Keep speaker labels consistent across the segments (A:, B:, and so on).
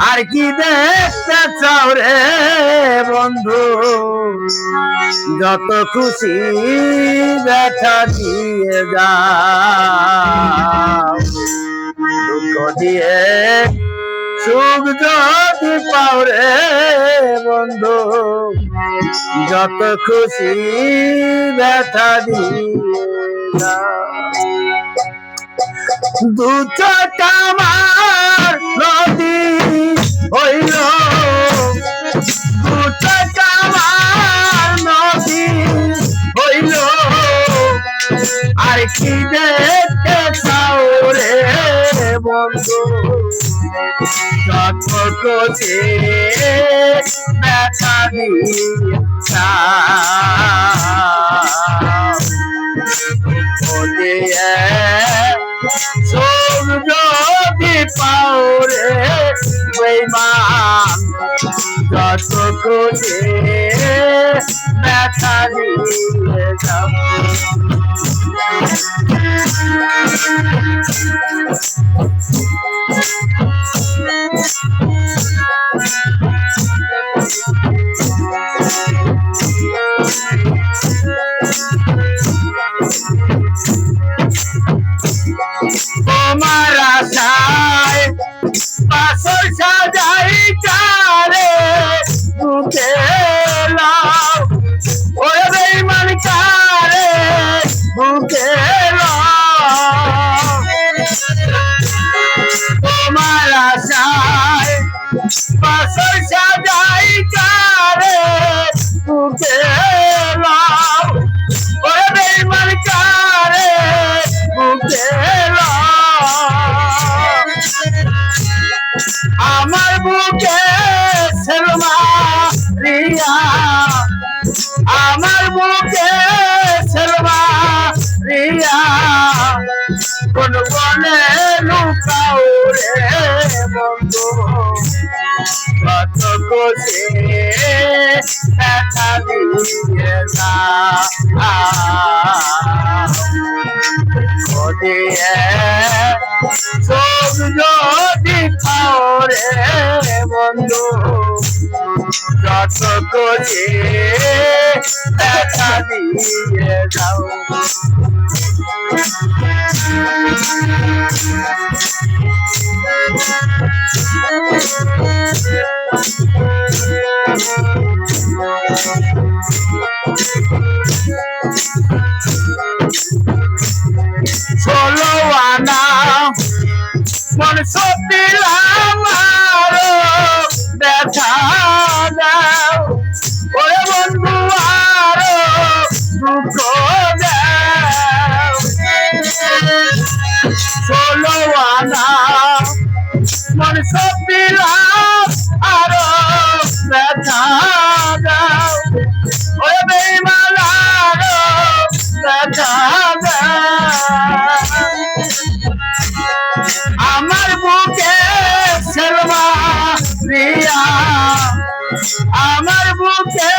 A: আর কি দেখতে চাও রে বন্ধু? যত খুশি ব্যথা দিয়ে যা দিয়ে সুখ যদি পাও রে বন্ধু, যত খুশি ব্যথা দিয়ে দু চকামার নদী বন্ধু যত কোচে ব্যথা দিয়ে যদি পাওরে বেমান যত কোজে ব্যথা দিয়ে যাব বন্ধু কত কোষে ব্যথা দিয়ে না চোখ যদি খাও রে বন্ধু যত করে দেখা দিয়ে যাও softly আমার বুকে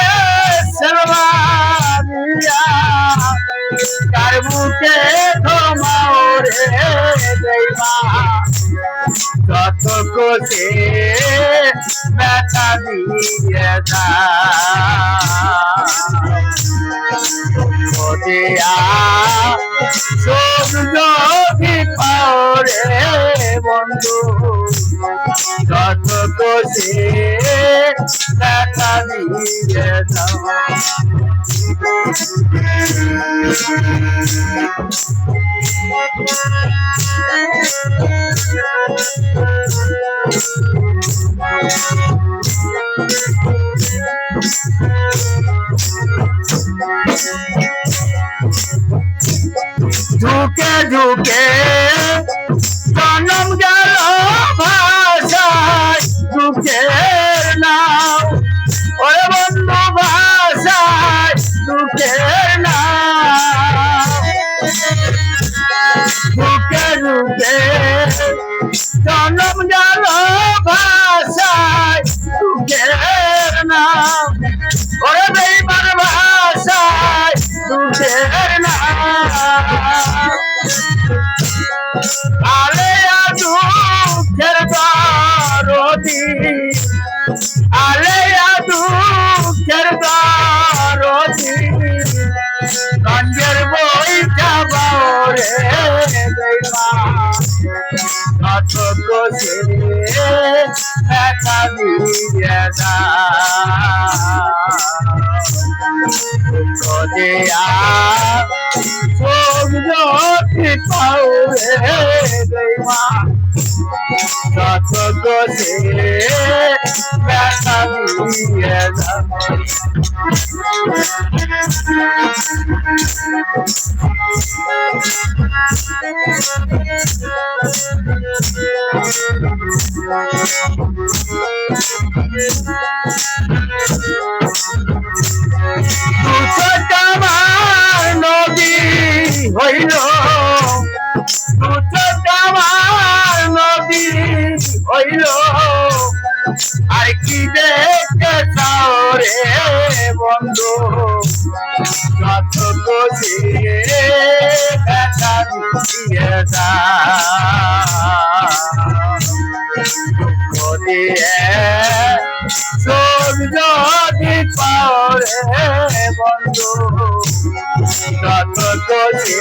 A: তার বুকে তোমাও রে দেবা যত কোষে ব্যথা দিয়ে পাওরে বন্ধু যত কোষে দেখা দিয়ে যাও ঝুঁকে ঝুঁকে জনম গেল ভাষায় ঝুঁকে নাও ওরে বন্ধু ভাষায় দুঃখের নাও ঝুঁকে ঝুঁকে জনম গেল খুশি দেখা দিয়ে যা দিয়া সৌর্যটি পাউরে দেওয়া দেখা দিয়ে যা আমার নদী হইল আমার নদী হইল আর কি দেখতে চাও রে বন্ধু? কত দিয়ে দেখা দিয়ে যা। দিয়ে যদি পাওরে বন্ধু। কত খুশি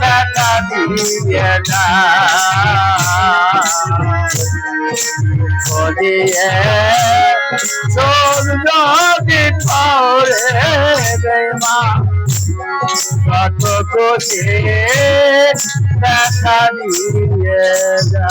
A: দেখা দিয়ে যা দিয়ে যদি পাওরে বেমা কত খুশি দেখা দিয়ে যা